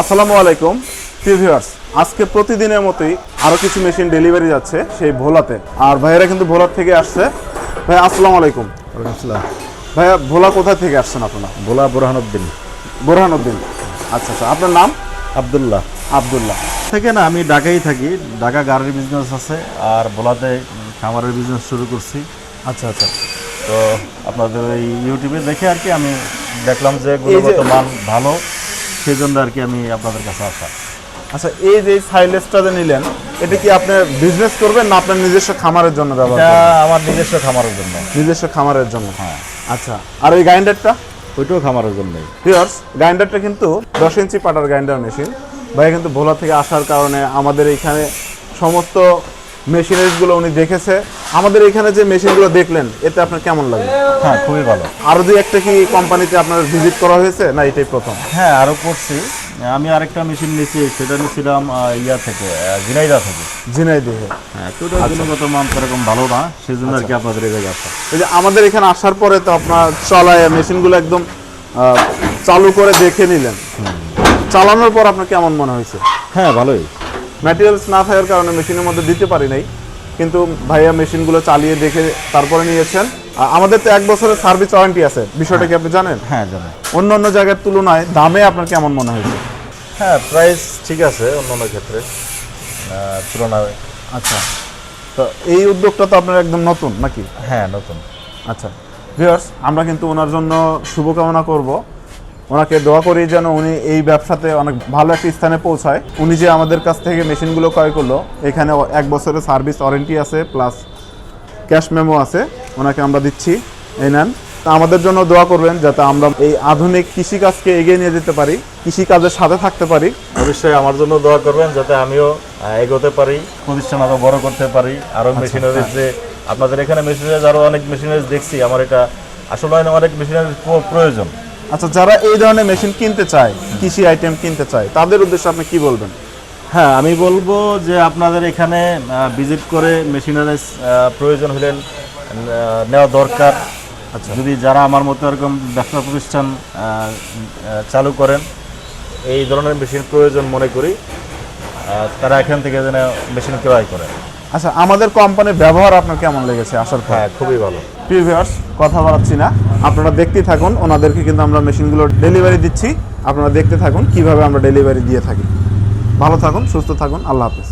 আসসালামু আলাইকুম। প্রিভিউয়ার্স আজকে প্রতিদিনের মতোই আরও কিছু মেশিন ডেলিভারি যাচ্ছে সেই ভোলাতে। আর ভাইয়েরা কিন্তু ভোলার থেকে আসছে। ভাই আসসালামু আলাইকুম। আসসালাম। ভাইয়া ভোলা কোথা থেকে আসছেন আপনারা? ভোলা বোরহানুদ্দিন বোরহানুদ্দিন আচ্ছা আচ্ছা আপনার নাম? আবদুল্লাহ। আবদুল্লাহ। থেকে না আমি ঢাকাই থাকি। ঢাকা গাড়ির বিজনেস আছে আর ভোলাতে খামারের বিজনেস শুরু করছি। আচ্ছা আচ্ছা। তো আপনাদের এই ইউটিউবে দেখে আর কি আমি দেখলাম যে গুণগত মান ভালো। সেই জন্য আর কি আমি আপনাদের কাছে আসা। আচ্ছা এই যে সাইলেসটা যে নিলেন এটা কি আপনি বিজনেস করবেন না আপনার নিজস্ব খামারের জন্য ব্যবহার এটা আমার নিজস্ব খামারের জন্য। নিজস্ব খামারের জন্য। হ্যাঁ। আচ্ছা আর ওই গ্রাইন্ডারটা ওইটাও খামারের জন্যই। ভিউয়ার্স গ্রাইন্ডারটা কিন্তু দশ ইঞ্চি পাটার গ্রাইন্ডার মেশিন ভাই কিন্তু ভোলা থেকে আসার কারণে আমাদের এখানে সমস্ত মেশিনারিজগুলো উনি দেখেছে। আমাদের এখানে যে মেশিনগুলো দেখলেন এতে আপনার কেমন লাগে? হ্যাঁ খুবই ভালো। আরও দুই একটা কি কোম্পানিতে আপনার ভিজিট করা হয়েছে না এটাই প্রথম? হ্যাঁ আরও করছি। আমি আরেকটা মেশিন নিয়েছি সেটা নিয়েছিলাম ইয়া থেকে আহ, ঝিনাইদা থেকে। জিনাই হ্যাঁ তো গুণগত মান সেরকম ভালো না সেই জন্য আর কি আপনাদের এই জায়গায় আসা। এই যে আমাদের এখানে আসার পরে তো আপনার চলায় মেশিনগুলো একদম চালু করে দেখে নিলেন। চালানোর পর আপনার কেমন মনে হয়েছে? হ্যাঁ ভালোই। ম্যাটেরিয়ালস না থাকার কারণে মেশিনের মধ্যে দিতে পারি নাই। কিন্তু ভাইয়া মেশিনগুলো চালিয়ে দেখে তারপরে নিয়েছেন। আর আমাদের তো এক বছরের সার্ভিস ওয়ারেন্টি আছে। বিষয়টা কি আপনি জানেন? হ্যাঁ জানেন অন্য অন্য জায়গার তুলনায় দামে আপনার কেমন মনে হয়েছে? হ্যাঁ প্রাইস ঠিক আছে অন্য অন্য ক্ষেত্রে। তুলনায়। আচ্ছা। তো এই উদ্যোগটা তো আপনার একদম নতুন নাকি? হ্যাঁ নতুন। আচ্ছা। ভিউয়ার্স আমরা কিন্তু ওনার জন্য শুভকামনা করব। ওনাকে দোয়া করি যেন উনি এই ব্যবসাতে অনেক ভালো একটা স্থানে পৌঁছায়। উনি যে আমাদের কাছ থেকে মেশিনগুলো ক্রয় করল এখানে এক বছরের সার্ভিস ওয়ারেন্টি আছে প্লাস ক্যাশ মেমো আছে ওনাকে আমরা দিচ্ছি। এই নেন। তা আমাদের জন্য দোয়া করবেন যাতে আমরা এই আধুনিক কৃষিকাজকে এগিয়ে নিয়ে যেতে পারি কৃষিকাজের সাথে থাকতে পারি। অবশ্যই আমার জন্য দোয়া করবেন যাতে আমিও এগোতে পারি প্রতিষ্ঠান আরও বড় করতে পারি। আরও মেশিনারিজ যে আপনাদের এখানে মেশিনারিজ আরও অনেক মেশিনারিজ দেখছি। আমার এটা আসলে অনেক মেশিনারিজ প্রয়োজন। আচ্ছা যারা এই ধরনের মেশিন কিনতে চায় কৃষি আইটেম কিনতে চায় তাদের উদ্দেশ্যে আপনি কি বলবেন? হ্যাঁ আমি বলব যে আপনাদের এখানে ভিজিট করে মেশিনারিজ প্রয়োজন হলেন নেওয়া দরকার। আচ্ছা। যদি যারা আমার মতো এরকম ব্যবসা প্রতিষ্ঠান চালু করেন এই ধরনের মেশিন প্রয়োজন মনে করি তারা এখান থেকে যেন মেশিন ক্রয় করে আচ্ছা আমাদের কোম্পানির ব্যবহার আপনার কেমন লেগেছে আসার পর? হ্যাঁ খুবই ভালো। প্রিভিয়ার্স কথা বাড়াচ্ছি না। আপনারা দেখতে থাকুন, ওনাদেরকে কিন্তু আমরা মেশিনগুলো ডেলিভারি দিচ্ছি। আপনারা দেখতে থাকুন, কীভাবে আমরা ডেলিভারি দিয়ে থাকি। ভালো থাকুন, সুস্থ থাকুন, আল্লাহ হাফিজ।